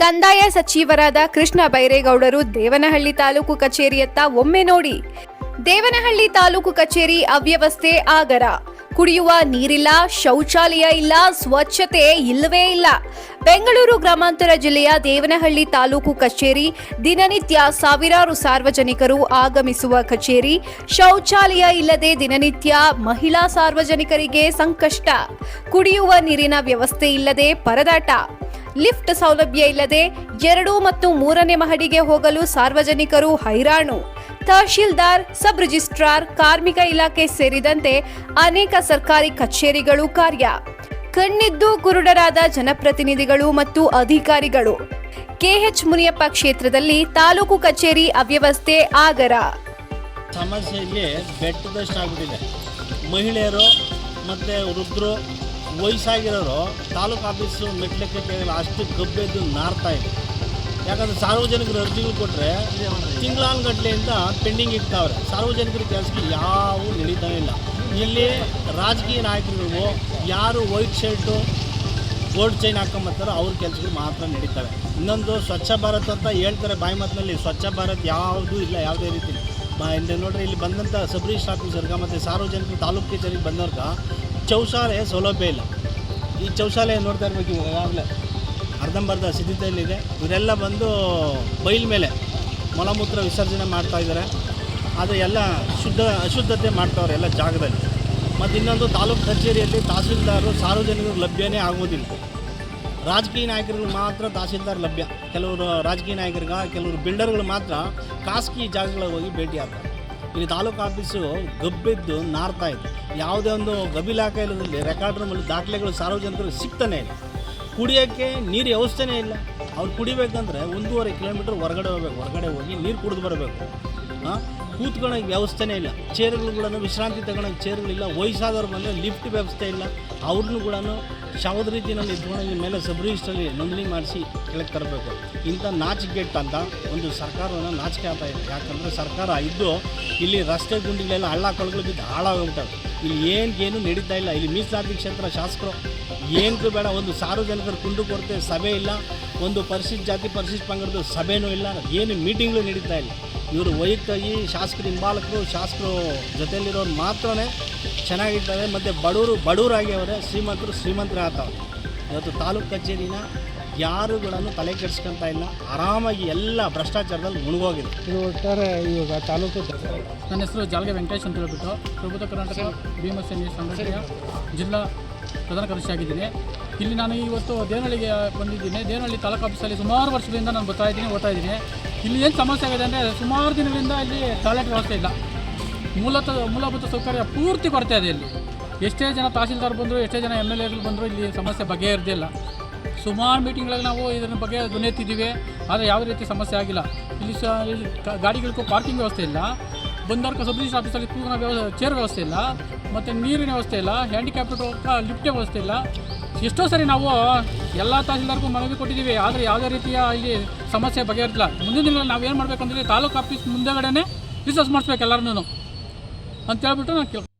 ಕಂದಾಯ ಸಚಿವರಾದ ಕೃಷ್ಣ ಬೈರೇಗೌಡರು ದೇವನಹಳ್ಳಿ ತಾಲೂಕು ಕಚೇರಿಯತ್ತ ಒಮ್ಮೆ ನೋಡಿ. ದೇವನಹಳ್ಳಿ ತಾಲೂಕು ಕಚೇರಿ ಅವ್ಯವಸ್ಥೆ ಆಗರ. ಕುಡಿಯುವ ನೀರಿಲ್ಲ, ಶೌಚಾಲಯ ಇಲ್ಲ, ಸ್ವಚ್ಛತೆ ಇಲ್ಲವೇ ಇಲ್ಲ. ಬೆಂಗಳೂರು ಗ್ರಾಮಾಂತರ ಜಿಲ್ಲೆಯ ದೇವನಹಳ್ಳಿ ತಾಲೂಕು ಕಚೇರಿ ದಿನನಿತ್ಯ ಸಾವಿರಾರು ಸಾರ್ವಜನಿಕರು ಆಗಮಿಸುವ ಕಚೇರಿ. ಶೌಚಾಲಯ ಇಲ್ಲದೆ ದಿನನಿತ್ಯ ಮಹಿಳಾ ಸಾರ್ವಜನಿಕರಿಗೆ ಸಂಕಷ್ಟ. ಕುಡಿಯುವ ನೀರಿನ ವ್ಯವಸ್ಥೆ ಇಲ್ಲದೆ ಪರದಾಟ. ಲಿಫ್ಟ್ ಸೌಲಭ್ಯ ಇಲ್ಲದೆ ಎರಡು ಮತ್ತು ಮೂರನೇ ಮಹಡಿಗೆ ಹೋಗಲು ಸಾರ್ವಜನಿಕರು ಹೈರಾಣು. ತಹಶೀಲ್ದಾರ್, ಸಬ್ ರಿಜಿಸ್ಟ್ರಾರ್, ಕಾರ್ಮಿಕ ಇಲಾಖೆ ಸೇರಿದಂತೆ ಅನೇಕ ಸರ್ಕಾರಿ ಕಚೇರಿಗಳು ಕಾರ್ಯ. ಕಣ್ಣಿದ್ದು ಕುರುಡರಾದ ಜನಪ್ರತಿನಿಧಿಗಳು ಮತ್ತು ಅಧಿಕಾರಿಗಳು. ಕೆಎಚ್ ಮುನಿಯಪ್ಪ ಕ್ಷೇತ್ರದಲ್ಲಿ ತಾಲೂಕು ಕಚೇರಿ ಅವ್ಯವಸ್ಥೆ ಆಗರ. ಸಮಸ್ಯೆ ಇಲ್ಲಿ ಮಹಿಳೆಯರು ಮತ್ತು ವೃದ್ಧರು ವಯಸ್ಸಾಗಿರೋರು ತಾಲೂಕು ಆಫೀಸು ಮೆಟ್ಲಕ್ಕೆ ಕೇಳಿಲ್ಲ, ಅಷ್ಟು ಗಬ್ಬೆದ್ದು ನಾರ್ತಾ ಇದೆ. ಯಾಕಂದರೆ ಸಾರ್ವಜನಿಕರು ಅರ್ಜಿಗಳು ಕೊಟ್ಟರೆ ತಿಂಗಳಾನುಗಟ್ಲೆಯಿಂದ ಪೆಂಡಿಂಗ್ ಇರ್ತಾವ್ರೆ ಸಾರ್ವಜನಿಕರ ಕೆಲಸಕ್ಕೆ ಯಾವ ನಡೀತಾನೆ ಇಲ್ಲ. ಇಲ್ಲಿ ರಾಜಕೀಯ ನಾಯಕರುಗಳು ಯಾರು ವೈಟ್ ಶರ್ಟು, ಗೋಲ್ಡ್ ಚೈನ್ ಹಾಕೊಂಬರ್ತಾರೋ ಅವ್ರ ಕೆಲಸಗಳು ಮಾತ್ರ ನಡೀತವೆ. ಇನ್ನೊಂದು ಸ್ವಚ್ಛ ಭಾರತ್ ಅಂತ ಹೇಳ್ತಾರೆ ಬಾಯಿ ಮಾತಿನಲ್ಲಿ. ಸ್ವಚ್ಛ ಭಾರತ್ ಯಾವುದೂ ಇಲ್ಲ, ಯಾವುದೇ ರೀತಿ. ಇಲ್ಲಿ ನೋಡ್ರಿ, ಇಲ್ಲಿ ಬಂದಂಥ ಸಬ್ ಆಫೀಸರ್ಗೆ ಮತ್ತು ಸಾರ್ವಜನಿಕ ತಾಲೂಕು ಕಚೇರಿಗೆ ಬಂದವ್ರಿಗೆ ಶೌಚಾಲಯ ಸೌಲಭ್ಯ ಇಲ್ಲ. ಈ ಚೌಶಾಲೆ ನೋಡ್ತಾ ಇರ್ಬೇಕು ಈಗಾಗಲೇ ಅರ್ಧಂಬರ್ಧ ಸಿದ್ಧತೆಯಲ್ಲಿದೆ. ಇವರೆಲ್ಲ ಬಂದು ಬೈಲ್ ಮೇಲೆ ಮಲಮೂತ್ರ ವಿಸರ್ಜನೆ ಮಾಡ್ತಾ ಇದ್ದಾರೆ. ಆದರೆ ಎಲ್ಲ ಶುದ್ಧ, ಅಶುದ್ಧತೆ ಮಾಡ್ತಾವ್ರೆ ಎಲ್ಲ ಜಾಗದಲ್ಲಿ. ಮತ್ತು ಇನ್ನೊಂದು ತಾಲೂಕು ಕಚೇರಿಯಲ್ಲಿ ತಹಸೀಲ್ದಾರರು ಸಾರ್ವಜನಿಕರು ಲಭ್ಯನೇ ಆಗೋದಿಲ್ಲ ರಾಜಕೀಯ ನಾಯಕರುಗಳು ಮಾತ್ರ ತಹಸೀಲ್ದಾರ್ ಲಭ್ಯ. ಕೆಲವರು ರಾಜಕೀಯ ನಾಯಕರಿಗೆ, ಕೆಲವರು ಬಿಲ್ಡರ್ಗಳು ಮಾತ್ರ ಖಾಸಗಿ ಜಾಗಗಳಿಗೆ ಹೋಗಿ ಭೇಟಿ ಆಗ್ತಾರೆ. ಇಲ್ಲಿ ತಾಲೂಕು ಆಫೀಸು ಗಬ್ಬಿದ್ದು ನಾರ್ತಾ ಇದೆ. ಯಾವುದೇ ಒಂದು ಗಬಿಲಾಕ ಇಲ್ಲದಲ್ಲಿ ರೆಕಾರ್ಡ್ ರೂಮಲ್ಲಿ ದಾಖಲೆಗಳು ಸಾರ್ವಜನಿಕರು ಸಿಗ್ತಾನೆ ಇಲ್ಲ. ಕುಡಿಯೋಕ್ಕೆ ನೀರು ವ್ಯವಸ್ಥೆನೇ ಇಲ್ಲ. ಅವ್ರು ಕುಡಿಬೇಕಂದ್ರೆ ಒಂದೂವರೆ ಕಿಲೋಮೀಟ್ರ್ ಹೊರಗಡೆ ಹೋಗ್ಬೇಕು. ಹೊರಗಡೆ ಹೋಗಿ ನೀರು ಕುಡಿದು ಬರಬೇಕು. ಕೂತ್ಕೊಳ್ಳೋಕೆ ವ್ಯವಸ್ಥೆನೇ ಇಲ್ಲ. ಚೇರ್ಗಳು ಕೂಡ ವಿಶ್ರಾಂತಿ ತಗೊಳಕ್ಕೆ ಚೇರ್ಗಳಿಲ್ಲ ವಯಸ್ಸಾದವ್ರು ಬಂದರೆ ಲಿಫ್ಟ್ ವ್ಯವಸ್ಥೆ ಇಲ್ಲ. ಅವ್ರನ್ನೂ ಕೂಡ ಶವದ ರೀತಿಯಲ್ಲಿ ಇಟ್ಕೊಂಡು ಮೇಲೆ ಸಬ್ ರಿಜಿಸ್ಟ್ರಲ್ಲಿ ನೋಂದಣಿ ಮಾಡಿಸಿ ಕೆಳಗೆ ತರಬೇಕು. ಇಂಥ ನಾಚಿಕೆಟ್ ಅಂತ ಒಂದು ಸರ್ಕಾರವನ್ನು ನಾಚಿಕೆ ಆಗ್ತಾ ಇದೆ. ಯಾಕಂದರೆ ಸರ್ಕಾರ ಇದ್ದು ಇಲ್ಲಿ ರಸ್ತೆ ಗುಂಡಿಗಳೆಲ್ಲ ಹಳ್ಳ ಕೊಳಗಳು ಬಿದ್ದು ಹಾಳಾಗೋಗ್ಬಿಟ್ಟವೆ ಇಲ್ಲಿ ಏನು ನಡೀತಾ ಇಲ್ಲ. ಇಲ್ಲಿ ಮೀಸಲಾತಿ ಕ್ಷೇತ್ರ ಶಾಸಕರು ಏನಕ್ಕೂ ಬೇಡ. ಒಂದು ಸಾರ್ವಜನಿಕರ ಕುಂಡು ಕೊರತೆ ಸಭೆ ಇಲ್ಲ. ಒಂದು ಪರಿಶಿಷ್ಟ ಜಾತಿ, ಪರಿಶಿಷ್ಟ ಪಂಗಡದ ಸಭೆನೂ ಇಲ್ಲ. ಏನು ಮೀಟಿಂಗ್ಗಳು ನಡೀತಾ ಇಲ್ಲ. ಇವರು ವೈಯಕ್ತಾಗಿ ಶಾಸಕರು ಹಿಂಬಾಲಕರು ಶಾಸಕರು ಜೊತೆಯಲ್ಲಿರೋರು ಮಾತ್ರನೇ ಚೆನ್ನಾಗಿರ್ತಾರೆ ಮತ್ತು ಬಡವರು ಬಡವರಾಗಿ ಅವರೇ ಶ್ರೀಮಂತರು ಶ್ರೀಮಂತರೇ ಆಗ್ತಾವೆ ಇವತ್ತು ತಾಲೂಕು ಕಚೇರಿನ ಯಾರುಗಳನ್ನು ತಲೆ ಕೆಡಿಸ್ಕೊಂತ ಇಲ್ಲ ಆರಾಮಾಗಿ ಎಲ್ಲ ಭ್ರಷ್ಟಾಚಾರದಲ್ಲಿ ಮುಳುಗೋಗಿದೆ. ಇದು ಒಟ್ಟಾರೆ ಇವಾಗ ತಾಲೂಕು ನನ್ನ ಹೆಸರು ಜಾಲ್ಗೆ ವೆಂಕಟೇಶ್ ಅಂತ ಹೇಳ್ಬಿಟ್ಟು ಪ್ರಬುದ್ಧ ಕರ್ನಾಟಕ ಭೀಮಸೇನೆ ಸಂಘಟನೆಯ ಜಿಲ್ಲಾ ಪ್ರಧಾನ ಕಾರ್ಯದರ್ಶಿ ಆಗಿದ್ದೀನಿ. ಇಲ್ಲಿ ನಾನು ಇವತ್ತು ದೇವನಹಳ್ಳಿಗೆ ಬಂದಿದ್ದೀನಿ. ದೇವನಹಳ್ಳಿ ತಾಲೂಕು ಆಫೀಸಲ್ಲಿ ಸುಮಾರು ವರ್ಷದಿಂದ ನಾನು ಬರ್ತಾ ಇದ್ದೀನಿ, ಓದ್ತಾ ಇದ್ದೀನಿ. ಇಲ್ಲಿ ಏನು ಸಮಸ್ಯೆ ಆಗಿದೆ ಅಂದರೆ ಸುಮಾರು ದಿನಗಳಿಂದ ಇಲ್ಲಿ ಟಾಯ್ಲೆಟ್ ವ್ಯವಸ್ಥೆ ಇಲ್ಲ. ಮೂಲತ ಮೂಲಭೂತ ಸೌಕರ್ಯ ಪೂರ್ತಿ ಕೊರತೆ ಇದೆ ಇಲ್ಲಿ. ಎಷ್ಟೇ ಜನ ತಹಸೀಲ್ದಾರ್ ಬಂದರು, ಎಷ್ಟೇ ಜನ ಎಂ ಎಲ್ ಎಗಳು ಬಂದರು, ಇಲ್ಲಿ ಸಮಸ್ಯೆ ಬಗೆಹರಿದಿಲ್ಲ ಸುಮಾರು ಮೀಟಿಂಗ್ಗಳಲ್ಲಿ ನಾವು ಇದರ ಬಗ್ಗೆ ದುನೆತ್ತಿದ್ದೀವಿ ಆದರೆ ಯಾವುದೇ ರೀತಿ ಸಮಸ್ಯೆ ಆಗಿಲ್ಲ. ಇಲ್ಲಿ ಸ, ಇಲ್ಲಿ ಗಾಡಿಗಳಿಗೂ ಪಾರ್ಕಿಂಗ್ ವ್ಯವಸ್ಥೆ ಇಲ್ಲ. ಬಂದವ್ರಿಗೆ ಸಬ್ ಆಫೀಸಲ್ಲಿ ಕೂಗಿನ ವ್ಯವಸ್ಥೆ, ಚೇರ್ ವ್ಯವಸ್ಥೆ ಇಲ್ಲ. ಮತ್ತು ನೀರಿನ ವ್ಯವಸ್ಥೆ ಇಲ್ಲ. ಹ್ಯಾಂಡಿಕ್ಯಾಪ್ಟ್ ಲಿಫ್ಟ್ ವ್ಯವಸ್ಥೆ ಇಲ್ಲ. ಎಷ್ಟೋ ಸರಿ ನಾವು ಎಲ್ಲ ತಹಸೀಲ್ದಾರ್ಗೂ ಮನವಿ ಕೊಟ್ಟಿದ್ದೀವಿ, ಆದರೆ ಯಾವುದೇ ರೀತಿಯ ಇಲ್ಲಿ ಸಮಸ್ಯೆ ಬಗೆಹರಿಲ್ಲ ಮುಂದಿನ ದಿನಗಳಲ್ಲಿ ನಾವು ಏನು ಮಾಡಬೇಕಂದ್ರೆ ತಾಲೂಕು ಆಫೀಸ್ ಮುಂದೆಗಡೆನೇ ರಿಸರ್ಚ್ ಮಾಡಿಸ್ಬೇಕು ಎಲ್ಲರನ್ನೂ ಅಂತ ಹೇಳ್ಬಿಟ್ಟು ನಾನು ಕೇಳ್ತೀನಿ.